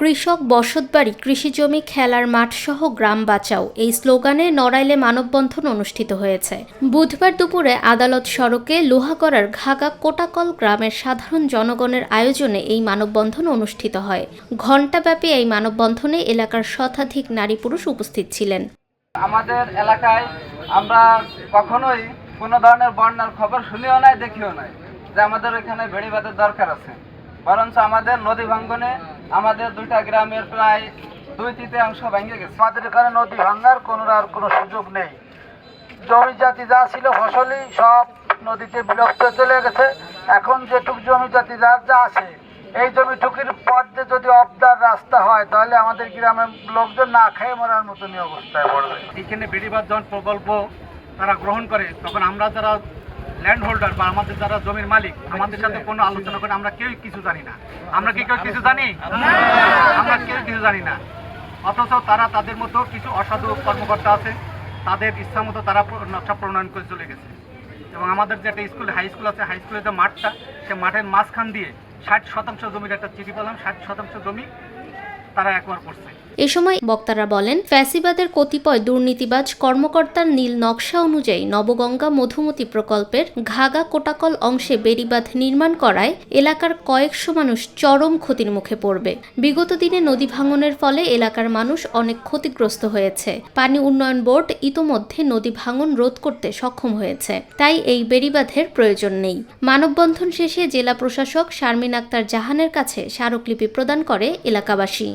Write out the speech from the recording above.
কৃষক বসতবাড়ি, কৃষিজমি, খেলার মাঠ সহ গ্রাম বাঁচাও। এই স্লোগানে নড়াইলে মানববন্ধন অনুষ্ঠিত হয়েছে। বুধবার দুপুরে আদালত সড়কে লোহাগড়ার ঘাগা কোটাকল গ্রামের সাধারণ জনগণের আয়োজনে এই মানববন্ধন অনুষ্ঠিত হয়। ঘণ্টাব্যাপী এই মানববন্ধনে এলাকার শতাধিক নারী পুরুষ উপস্থিত ছিলেন। আমাদের এলাকায় আমরা কখনোই কোনো ধরনের বন্যার খবর শুনিও নাই, দেখিও নাই যে আমাদের এখানে বেড়িবাঁধের দরকার আছে। বরঞ্চ আমাদের নদী ভাঙ্গনে আমাদের দুইটা গ্রামের প্রায় দুই তৃতীয়াংশ ভেঙে গেছে। আমাদের এখানে নদী ভাঙার কোনো আর কোনো সুযোগ নেই। জমি জাতি যা ছিল ফসলই সব নদীতে বিলুপ্ত চলে গেছে। এখন যেটুক জমি জাতি যার যা আছে এই জমিটুকির পর দিয়ে যদি অবদার রাস্তা হয় তাহলে আমাদের গ্রামের লোকজন না খেয়ে মরার মতনই অবস্থায় পড়বে। এখানে বেড়িবাঁধ যখন প্রকল্প তারা গ্রহণ করে তখন আমরা যারা ল্যান্ড হোল্ডার বা আমাদের যারা জমির মালিক, আমাদের সাথে কোনো আলোচনা করে আমরা কেউ কিছু জানি না। আমরা কি কেউ কিছু জানি? আমরা কেউ কিছু জানি না। অথচ তারা তাদের মতো কিছু অসাধু কর্মকর্তা আছে, তাদের ইচ্ছা মতো তারা নকশা প্রণয়ন করে চলে গেছে। এবং আমাদের যে একটা স্কুল, হাই স্কুল আছে, হাই স্কুলের যে মাঠটা, সে মাঠের মাঝখান দিয়ে ষাট শতাংশ জমির একটা চিঠি পেলাম, ষাট শতাংশ জমি তারা একবার করছে। এ সময় বক্তারা বলেন, ফ্যাসিবাদের কতিপয় দুর্নীতিবাজ কর্মকর্তার নীল নকশা অনুযায়ী নবগঙ্গা মধুমতি প্রকল্পের ঘাগা কোটাকল অংশে বেড়িবাঁধ নির্মাণ করায় এলাকার কয়েকশো মানুষ চরম ক্ষতির মুখে পড়বে। বিগত দিনে নদী ভাঙনের ফলে এলাকার মানুষ অনেক ক্ষতিগ্রস্ত হয়েছে। পানি উন্নয়ন বোর্ড ইতোমধ্যে নদী ভাঙন রোধ করতে সক্ষম হয়েছে। তাই এই বেড়িবাঁধের প্রয়োজন নেই। মানববন্ধন শেষে জেলা প্রশাসক শারমিন আক্তার জাহানের কাছে স্মারকলিপি প্রদান করে এলাকাবাসী।